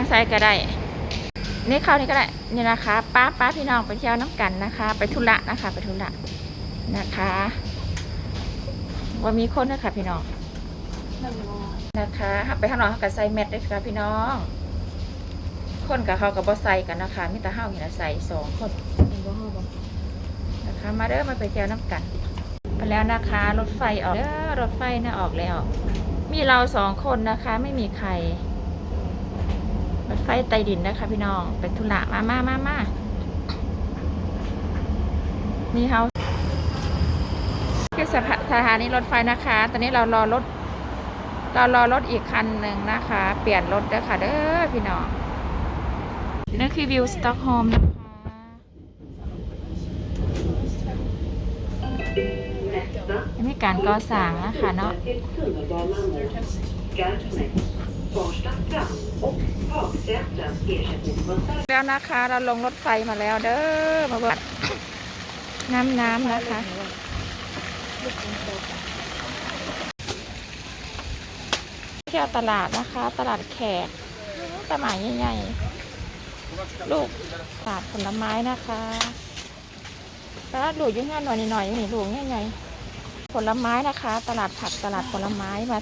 างใส่ก็ได้นี่เข้านี่ก็ได้นี่นะคะป้าป้าพี่น้องไปเที่ยวน้ำกันนะคะ ไปธุระนะคะ ไปธุระนะคะว่ามีคนนะคะพี่น้องนะคะไปข้างนอกเขากับใส่แมทด้วยค่ะพี่น้อง คนกับเขากับบอใส่กันนะคะมิตรห้าวเห็นใส่สองคนนะคะ มาเด้อมาไปเที่ยวน้ำกันมาแล้วนะคะ รถไฟออกเด้อรถไฟนะออกแล้ว มีเราสองคนนะคะ ไม่มีใคร รถไฟใต้ดินนะคะพี่น้องไปธุระมามามามานี่เขาคือสถานีรถไฟนะคะ ตอนนี้เรารอรถเรารอรถอีกคันหนึ่งนะคะ เปลี่ยนรถเด้อค่ะเด้อพี่น้องนั่นคือวิวสต็อกโฮล์มนะคะมีการก่อสร้างนะคะเนาะ แล้วนะคะ เราลงรถไฟมาแล้วเด้อมาเบิดน้ำน้ำนะคะเที่ยวตลาดนะคะ ตลาดแขกตลาดใหญ่ๆลูกตลาดผลไม้นะคะแล้วลูกยุ่งงานหน่อยหน่อยๆนี่ลูกใหญ่ๆผลไม้นะคะ ตลาดผักตลาดผลไม้มา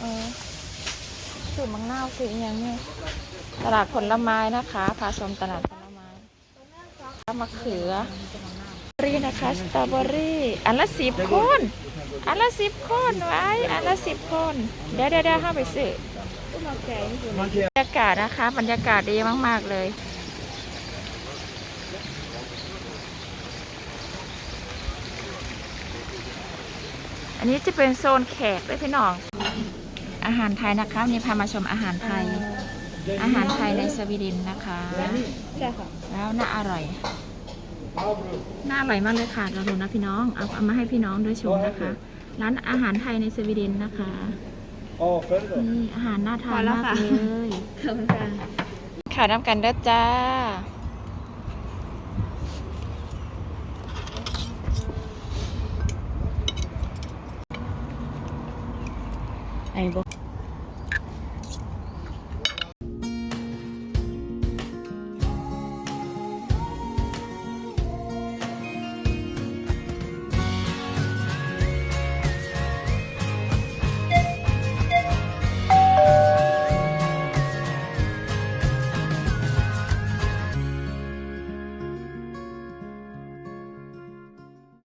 เออ สูตรมังนาวคืออย่างนี้ตลาดผลไม้นะคะพาชมตลาดผลไม้มะเขือรีนะคะสตรอเบอรี่อันละสิบคนอันละสิบคนไว้อันละสิบคนเดี๋ยวเดี๋ยวห้าไปซื้อบรรยากาศนะคะ บรรยากาศดีมาก ๆ เลยอันนี้จะเป็นโซนแขกด้วยพี่น้อง อาหารไทยนะคะนี่พามาชมอาหารไทย อาหารไทยในสวีเดนนะคะใช่ค่ะแล้วน่าอร่อย น่าอร่อยมากเลยค่ะเราดูนะพี่น้องเอาเอามาให้พี่น้องด้วยชมนะคะ ร้านอาหารไทยในสวีเดนนะคะนี่อาหารน่าทานมากเลยขอบคุณค่ะข่าวน้ำกันเด้อจ้าไอ้บอก